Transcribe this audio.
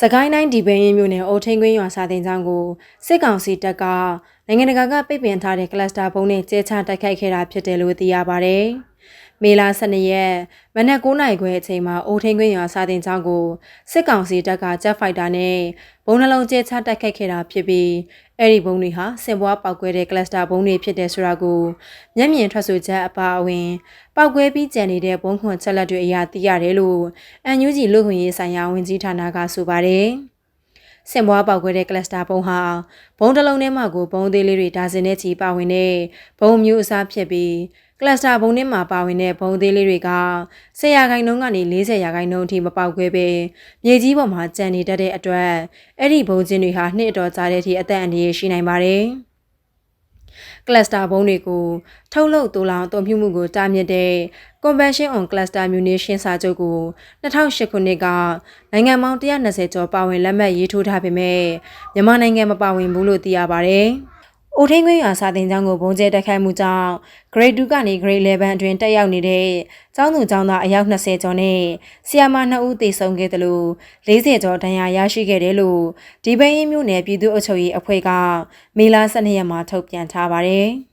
စကိုင်းတိုင်းဒီပင်းရင်မြို့နယ်အိုထိန်ကွင်းရွာစာတင်ကျောင်းကိုစစ်ကောင်စီတပ်ကနိုင်ငံတကာကပိတ်ပင်ထားတဲ့ကလပ်စတာဘုံနဲ့ကျဲချတိုက်ခိုက်ခဲ့တာဖြစ်တယ်လို့သိရပါဗျ။ မေလာ12ရက်မနက်9:00နာရီခွဲအချိန်မှာအိုထိန်ကွင်းရွာစာတင်ကျောင်းကိုစစ်ကောင်စီတပ်ကဂျက်ဖိုက်တာနဲ့ဘုံနှလုံးကျဲချတိုက်ခိုက်ခဲ့တာဖြစ်ပြီးအဲ့ဒီဘုံတွေဟာစင်ပွားပောက်ကွဲတဲ့ကလပ်စတာဘုံတွေဖြစ်တဲ့ဆိုတာကိုမျက်မြင်ထွက်ဆိုချက်အပါအဝင် ပောက်ကွဲပြီးကြံနေတဲ့ဘုံခွန်ချက်လက်တွေအရာသိရတယ်လို့အန်ယူဂျီလူခွင့်ရေးဆိုင်ရာဝန်ကြီးဌာနကဆိုပါတယ်။ စင်ပွားပောက်ကွဲတဲ့ကလပ်စတာဘုံဟာဘုံတစ်လုံးထဲမှာကိုဘုံသေးလေးတွေဒါဇင်နဲ့ချီပါဝင်တဲ့ဘုံမျိုးအစားဖြစ်ပြီးကလပ်စတာဘုံထဲမှာပါဝင်တဲ့ဘုံသေးလေးတွေက10ရာခိုင်နှုန်းကနေ40ရာခိုင်နှုန်းအထိမပေါက်ခွဲပဲမြေကြီးပေါ်မှာကျန်နေတတ်တဲ့အတွက်အဲ့ဒီဘုံချင်းတွေဟာနှစ်အတော်ကြာတဲ့အထိအသက်အန္တရာယ်ရှိနိုင်ပါတယ်။ ကလပ်စတာဘုံတွေကိုထုတ်လုပ်တူလောင်အသုံးပြုမှုကိုတားမြစ်တဲ့ Convention on Cluster Munition စာချုပ်ကို2008ခုနှစ်ကနိုင်ငံပေါင်း120ကျော်ပါဝင်လက်မှတ်ရေးထိုးထားပေမဲ့မြန်မာနိုင်ငံမပါဝင်ဘူးလို့သိရပါဗျ။ အိုထင်းခွေးရွာစာတင်ကျောင်းကိုဘုံကျဲတိုက်ခိုက်မှုကြောင့် Grade 2ကနေ Grade 11အတွင်းတက်ရောက်နေတဲ့ကျောင်းသူကျောင်းသားအယောက်20ကျော်နဲ့ဆီယာမ2ဦးသေဆုံးခဲ့တယ်လို့40ကျော်ဒဏ်ရာရရှိခဲ့တယ်လို့ဒီပင်းရင်းမြို့နယ်ပြည်သူ့အုပ်ချုပ်ရေးအဖွဲ့ကမေလ12ရက်မှာထုတ်ပြန်ထားပါတယ်။